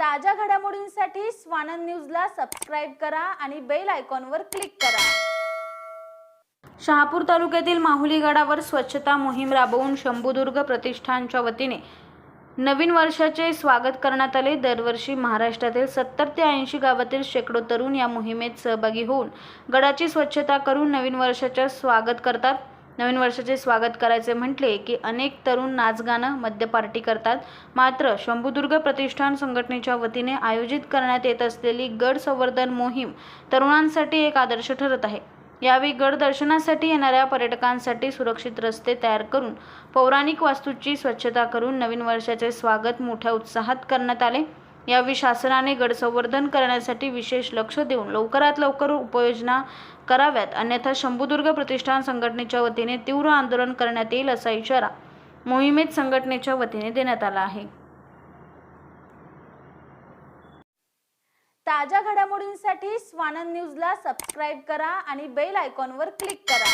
ताज्या घडामोडींसाठी स्वानंद न्यूजला सबस्क्राईब करा आणि बेल आयकॉनवर क्लिक करा. शहापूर तालुक्यातील माहुली गडावर स्वच्छता मोहीम राबवून शंभूदुर्ग प्रतिष्ठानच्या वतीने नवीन वर्षाचे स्वागत करण्यात आले. दरवर्षी महाराष्ट्रातील सत्तर ते ऐंशी गावातील शेकडो तरुण या मोहिमेत सहभागी होऊन गडाची स्वच्छता करून नवीन वर्षाचे स्वागत करतात. नवीन वर्षाचे स्वागत करायचे म्हटले की अनेक तरुण नाचगाणं मध्य पार्टी करतात. मात्र शंभुदुर्ग प्रतिष्ठान संघटनेच्या वतीने आयोजित करण्यात येत असलेली गड संवर्धन मोहीम तरुणांसाठी एक आदर्श ठरत आहे. यावेळी गड दर्शनासाठी येणाऱ्या पर्यटकांसाठी सुरक्षित रस्ते तयार करून पौराणिक वास्तूची स्वच्छता करून नवीन वर्षाचे स्वागत मोठ्या उत्साहात करण्यात आले. यावेळी शासनाने गडसंवर्धन करण्यासाठी विशेष लक्ष देऊन लवकरात लवकर उपाययोजना कराव्यात. अन्यथा शंभूदुर्ग प्रतिष्ठान संघटनेच्या वतीने तीव्र आंदोलन करण्यात येईल असा इशारा मोहिमेत संघटनेच्या वतीने देण्यात आला आहे. ताज्या घडामोडींसाठी स्वानंद न्यूजला सबस्क्राईब करा आणि बेल आयकॉनवर क्लिक करा.